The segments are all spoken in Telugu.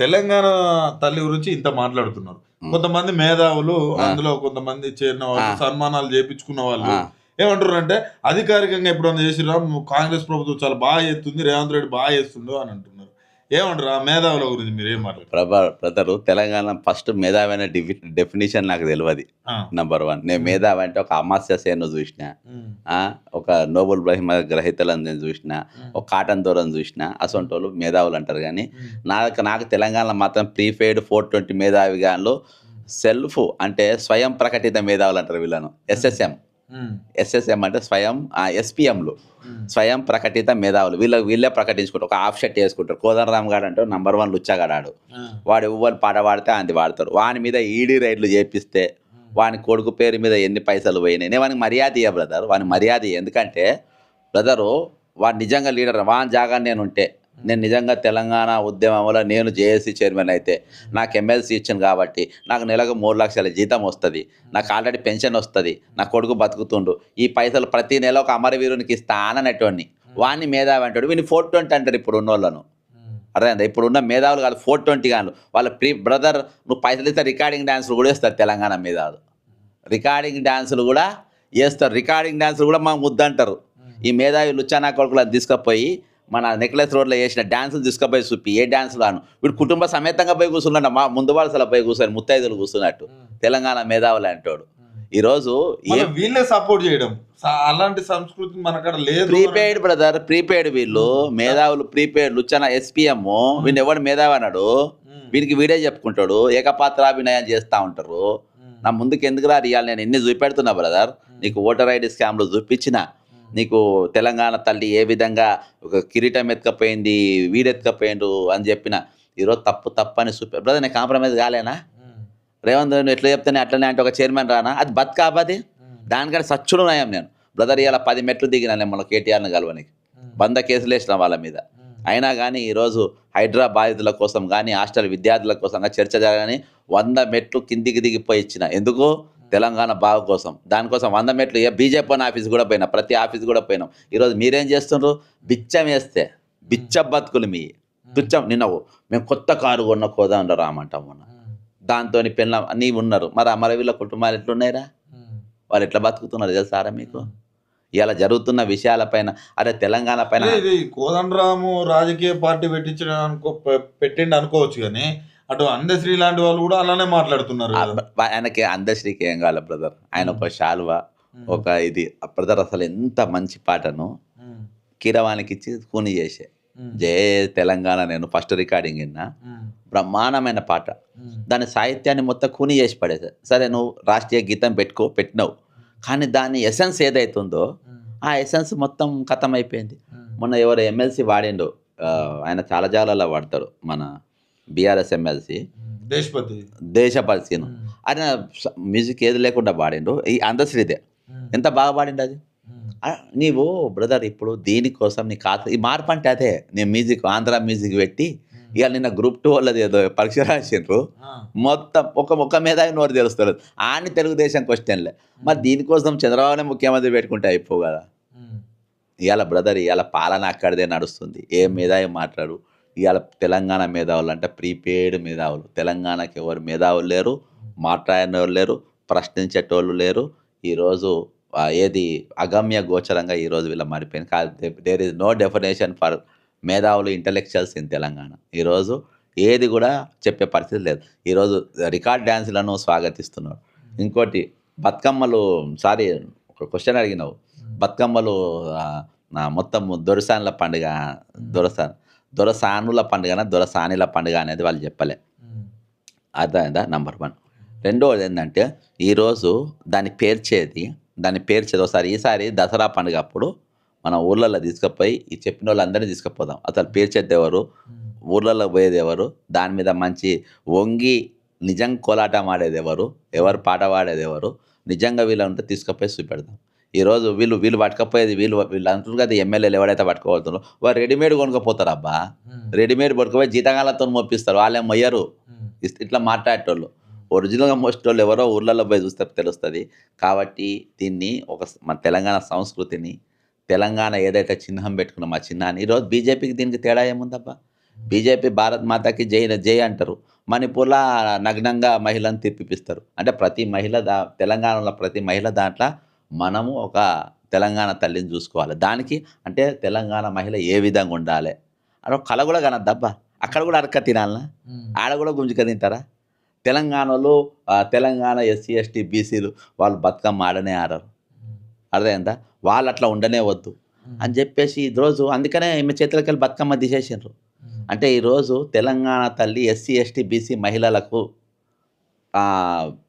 తెలంగాణ తల్లి గురించి ఇంత మాట్లాడుతున్నారు. కొంతమంది మేధావులు అందులో కొంతమంది చేరిన వాళ్ళు సన్మానాలు చేపించుకున్న వాళ్ళు. ఏమంటారు అంటే అధికారికంగా ఎప్పుడన్నా చేసిరా కాంగ్రెస్ ప్రభుత్వం చాలా బాగా చేస్తుంది రేవంత్ రెడ్డి బాగా చేస్తుండు అని అంటున్నారు. ఏమంటారు? ఆ మేధావుల గురించి మీరు ఏం మాట్లాడారు ప్రభా బ్రదరు తెలంగాణ ఫస్ట్ మేధావి అనే డిఫి డెఫినేషన్ నాకు తెలియదు నంబర్ వన్. నేను మేధావి అంటే ఒక అమాస్య సేను చూసిన. ఒక నోబెల్ బ్రహ్మ గ్రహీతలను చూసిన ఒక కాటన్ దూరం చూసిన అసొంటి వాళ్ళు మేధావులు అంటారు కానీ నాకు నాకు తెలంగాణ మాత్రం ప్రీపెయిడ్ ఫోర్ ట్వంటీ మేధావి గాను సెల్ఫ్ అంటే స్వయం ప్రకటిత మేధావులు అంటారు వీళ్ళను ఎస్ఎస్ఎం. ఎస్ఎస్ఎం అంటే స్వయం ఎస్పిఎంలు. స్వయం ప్రకటిత మేధావులు. వీళ్ళ వీళ్ళే ప్రకటించుకుంటారు ఒక హాఫ్ షర్ట్ వేసుకుంటారు. కోదండరామ్ గారు అంటే నంబర్ వన్ లుచ్చగాడాడు. వాడు ఎవ్వరు పాట పాడితే అంది వాడతారు వాని మీద ఈడీ రైడ్లు చేపిస్తే వాని కొడుకు పేరు మీద ఎన్ని పైసలు పోయినాయి? నేను వానికి మర్యాద ఇయ్య బ్రదర్ వాని మర్యాద ఎందుకంటే బ్రదరు వాడు నిజంగా లీడర్. వాని జాగా నేను ఉంటే నేను నిజంగా తెలంగాణ ఉద్యమంలో నేను జేఏసీ చైర్మన్ అయితే నాకు ఎమ్మెల్సీ ఇచ్చాను కాబట్టి నాకు నెలకు మూడు లక్షల జీతం వస్తుంది. నాకు ఆల్రెడీ పెన్షన్ వస్తుంది. నా కొడుకు బతుకుతుండు. ఈ పైసలు ప్రతి నెల ఒక అమరవీరునికి ఇస్తా అననేటోడిని వాడిని మేధావి అంటాడు. వీని ఫోర్ ట్వంటీ అంటారు ఇప్పుడు ఉన్నోళ్ళను. అర్థమైందా? ఇప్పుడు ఉన్న మేధావులు కాదు ఫోర్ ట్వంటీ కాదు వాళ్ళ ప్రీ బ్రదర్ నువ్వు పైసలు ఇస్తే రికార్డింగ్ డ్యాన్స్లు కూడా వేస్తారు తెలంగాణ మేధావులు. రికార్డింగ్ డాన్సులు కూడా వేస్తారు రికార్డింగ్ డాన్సులు కూడా మా ముద్దంటారు ఈ మేధావి లుచ్చానా కొడుకులను తీసుకుపోయి మన నెక్లెస్ రోడ్లో చేసిన డాన్సులు తీసుకుపోయి చూపి ఏ డాన్సులు అను. వీడు కుటుంబ సమేతంగా పోయి కూర్చున్నాడు. మా ముందు వరుసలో పోయి కూర్చొని ముత్తైదులు కూర్చున్నట్టు. తెలంగాణ మేధావులు అంటాడు. ఈరోజు వీళ్ళే సపోర్ట్ చేయడం. అలాంటి సంస్కృతి మనకాడ లేదు ప్రీపెయిడ్ బ్రదర్ ప్రీపెయిడ్ వీళ్ళు. మేధావులు ప్రీపెయిడ్ లుచ్చన ఎస్పీఎం వీడిని ఎవడు మేధావి అన్నాడు? వీడికి వీడే చెప్పుకుంటాడు. ఏకపాత్రాభినయం చేస్తా ఉంటారు. నా ముందుకు ఎందుకు రా ఇవాళ నేను ఎన్ని చూపెడుతున్నా బ్రదర్? నీకు ఓటర్ ఐడి స్కామ్లు చూపించిన నీకు తెలంగాణ తల్లి ఏ విధంగా ఒక కిరీటం ఎత్తుకపోయింది వీడెత్తుకపోయిండు అని చెప్పిన ఈరోజు తప్పు తప్పు అని చూపి బ్రదర్ నేను కాంప్రమైజ్ కాలేనా? రేవంత్ రెడ్డి ఎట్లా చెప్తానే అట్లనే అంటే ఒక చైర్మన్ రానా? అది బతుకాబాది దానికంటే సచ్చుడు నయం నేను. బ్రదర్ ఇలా పది మెట్లు దిగినా నేను మన కేటీఆర్ని కలవనికి. వంద కేసులు వేసిన వాళ్ళ మీద. అయినా కానీ ఈరోజు హైడ్రా బాధితుల కోసం కానీ హాస్టల్ విద్యార్థుల కోసం కానీ చర్చ జరగని వంద మెట్లు కిందికి దిగిపోయి ఇచ్చిన. ఎందుకు? తెలంగాణ బాగు కోసం. దానికోసం వంద మెట్లు ఏ బీజేపీ ఆఫీస్ కూడా పోయినా. ప్రతి ఆఫీస్ కూడా పోయినాం. ఈరోజు మీరేం చేస్తుండ్రు? బిచ్చం వేస్తే బిచ్చ బతుకులు మీ. బిచ్చం నిన్న మేము కొత్త కారు కొన్న కోదా రామంటాం మొన్న. దాంతో పిల్ల నీవు ఉన్నారు. మరి అమరవీళ్ళ కుటుంబాలు ఎట్లున్నాయిరా? వాళ్ళు ఎట్లా బతుకుతున్నారు తెలుసారా మీకు? ఇలా జరుగుతున్న విషయాలపైన అరే తెలంగాణ పైన అదే కోదండరాము రాజకీయ పార్టీ పెట్టించిన అనుకో పెట్టిండి అనుకోవచ్చు కానీ అటు అందశ్రీ లాంటి వాళ్ళు కూడా అలానే మాట్లాడుతున్నారు ఆయనకి అందశ్రీకి ఏం కావాలి బ్రదర్? ఆయన ఒక శాల్వా ఒక ఇది బ్రదర్ అసలు ఎంత మంచి పాటను కీరవానికి ఇచ్చి కూని చేసే. జయ తెలంగాణ నేను ఫస్ట్ రికార్డింగ్ విన్నా. బ్రహ్మాండమైన పాట. దాని సాహిత్యాన్ని మొత్తం కూని చేసి పడేసా. సరే నువ్వు రాష్ట్రీయ గీతం పెట్టుకో పెట్టినావు. కానీ దాని ఎసెన్స్ ఏదైతుందో ఆ ఎసెన్స్ మొత్తం ఖతం అయిపోయింది మొన్న ఎవరు ఎమ్మెల్సీ వాడిండు. ఆయన చాలా జాగాలలో వాడతాడు మన బీఆర్ఎస్ ఎమ్మెల్సీ దేశపతి. దేశపరిచయం ఉమ్, ఆయన మ్యూజిక్ ఏది లేకుండా పాడిండు ఈ అందశ్రీదే. ఎంత బాగా పాడిండు అది? నీవు బ్రదర్ ఇప్పుడు దీనికోసం నీ ఖాతా ఈ మార్పు అంటే అదే. నేను మ్యూజిక్ ఆంధ్ర మ్యూజిక్ పెట్టి ఇవాళ నిన్న గ్రూప్ టూ వాళ్ళది ఏదో పరీక్ష రాసిండ్రు. మొత్తం ఒక ముక్క మీద నోరు తెలుస్తారు ఆని తెలుగుదేశం క్వశ్చన్లే మరి దీనికోసం చంద్రబాబునే ముఖ్యమంత్రి పెట్టుకుంటే అయిపో కదా. ఇవాళ బ్రదర్ ఇవాళ పాలన అక్కడిదే నడుస్తుంది. ఏ మేధావి మాట్లాడు. ఇవాళ తెలంగాణ మేధావులు అంటే ప్రీపెయిడ్ మేధావులు. తెలంగాణకి ఎవరు మేధావులు లేరు మాట్లాడినోళ్ళు లేరు ప్రశ్నించేటోళ్ళు లేరు. ఈరోజు ఏది అగమ్య గోచరంగా ఈరోజు వీళ్ళ మారిపోయింది. కాదు there is no definition for మేధావులు ఇంటలెక్చువల్స్ ఇన్ తెలంగాణ. ఈరోజు ఏది కూడా చెప్పే పరిస్థితి లేదు. ఈరోజు రికార్డ్ డ్యాన్సులను స్వాగతిస్తున్నారు. ఇంకోటి బతుకమ్మలు సారీ ఒక క్వశ్చన్ అడిగినావు. బతుకమ్మలు మొత్తం దొరసానుల పండుగ దొరసాన్ దొరసానుల పండుగన దొరసానిల పండుగ అనేది వాళ్ళు చెప్పలే. అర్థమైందా? నంబర్ వన్ రెండవది ఏంటంటే ఈరోజు దాన్ని పేర్చేది దాన్ని పేర్చేది ఒకసారి ఈసారి దసరా పండుగ అప్పుడు మన ఊర్లలో తీసుకుపోయి ఈ చెప్పిన వాళ్ళందరినీ తీసుకుపోదాం. అసలు పేర్చేది ఎవరు ఊర్లలో పోయేది ఎవరు దాని మీద మంచి వంగి నిజం కోలాటం ఆడేది ఎవరు ఎవరు పాట పాడేది ఎవరు నిజంగా వీళ్ళు ఉంటే తీసుకుపోయి చూపెడదాం. ఈరోజు వీళ్ళు వీళ్ళు పట్టుకపోయేది వీళ్ళు వీళ్ళు అంటారు కదా ఎమ్మెల్యేలు ఎవరైతే పట్టుకోబోతున్నారో వారు రెడీమేడ్ కొనుక్కపోతారు అబ్బా రెడీమేడ్ పట్టుకుపోయి జీతగాలతో మోపిస్తారు వాళ్ళేం మొయ్యరు. ఇట్లా మాట్లాడేటోళ్ళు. ఒరిజినల్గా మోసేటోళ్ళు ఎవరో ఊర్లలో పోయి చూస్తే తెలుస్తుంది. కాబట్టి దీన్ని ఒక మన తెలంగాణ సంస్కృతిని తెలంగాణ ఏదైతే చిహ్నం పెట్టుకున్నాం ఆ చిహ్నాన్ని ఈరోజు బీజేపీకి దీనికి తేడా ఏముందబ్బా? బీజేపీ భారత్ మాతకి జై జై అంటారు. మణిపూర్లో నగ్నంగా మహిళను తీర్పిపిస్తారు అంటే ప్రతి మహిళ దా తెలంగాణలో ప్రతి మహిళ దాంట్లో మనము ఒక తెలంగాణ తల్లిని చూసుకోవాలి. దానికి అంటే తెలంగాణ మహిళ ఏ విధంగా ఉండాలి? అని కళ కూడా కనద్దబ్బా. అక్కడ కూడా అరక తినాలనా? ఆడ కూడా గుంజుక తింటారా? తెలంగాణలో తెలంగాణ ఎస్సీ ఎస్టీ బీసీలు వాళ్ళు బతుకమ్మ ఆడనే ఆడరు. అర్థమైందా? వాళ్ళు అట్లా ఉండనే వద్దు. అని చెప్పేసి ఈరోజు అందుకనే ఈమె చేతులకి వెళ్ళి బతుకమ్మ తీసేసిండ్రు. అంటే ఈరోజు తెలంగాణ తల్లి ఎస్సీ ఎస్టీ బీసీ మహిళలకు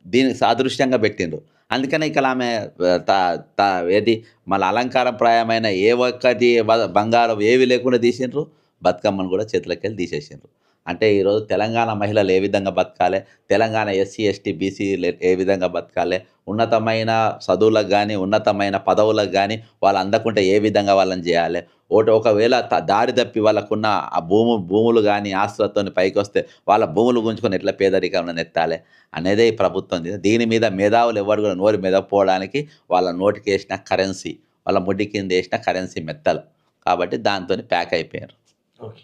దీనికి సాదృశ్యంగా పెట్టిండ్రు. అందుకనే ఇక్కడ ఆమె ఏది మళ్ళీ అలంకారప్రాయమైన ఏ ఒక్కటి బ- బంగారం ఏవి లేకుండా తీసిండ్రు బతుకమ్మను కూడా చేతులకి వెళ్ళి తీసేసిండ్రు. అంటే ఈరోజు తెలంగాణ మహిళలు ఏ విధంగా బతకాలి? తెలంగాణ ఎస్సీ ఎస్టీ బీసీ ఏ విధంగా బతకాలి? ఉన్నతమైన చదువులకు కానీ ఉన్నతమైన పదవులకు కానీ వాళ్ళు అందకుంటే ఏ విధంగా వాళ్ళని చేయాలి? ఒకటి ఒకవేళ దారి తప్పి వాళ్ళకున్న ఆ భూము భూములు కానీ ఆస్తులతో పైకి వస్తే వాళ్ళ భూములు గుంజుకొని ఎట్లా పేదరికంలో నెత్తాలి? అనేదే ఈ ప్రభుత్వం దీని మీద మేధావులు ఎవరు కూడా నోరు మెదపోవడానికి వాళ్ళ నోటికి వేసిన కరెన్సీ వాళ్ళ ముడ్డి కింద వేసిన కరెన్సీ మెత్తలు. కాబట్టి దాంతో ప్యాక్ అయిపోయారు. ఓకే.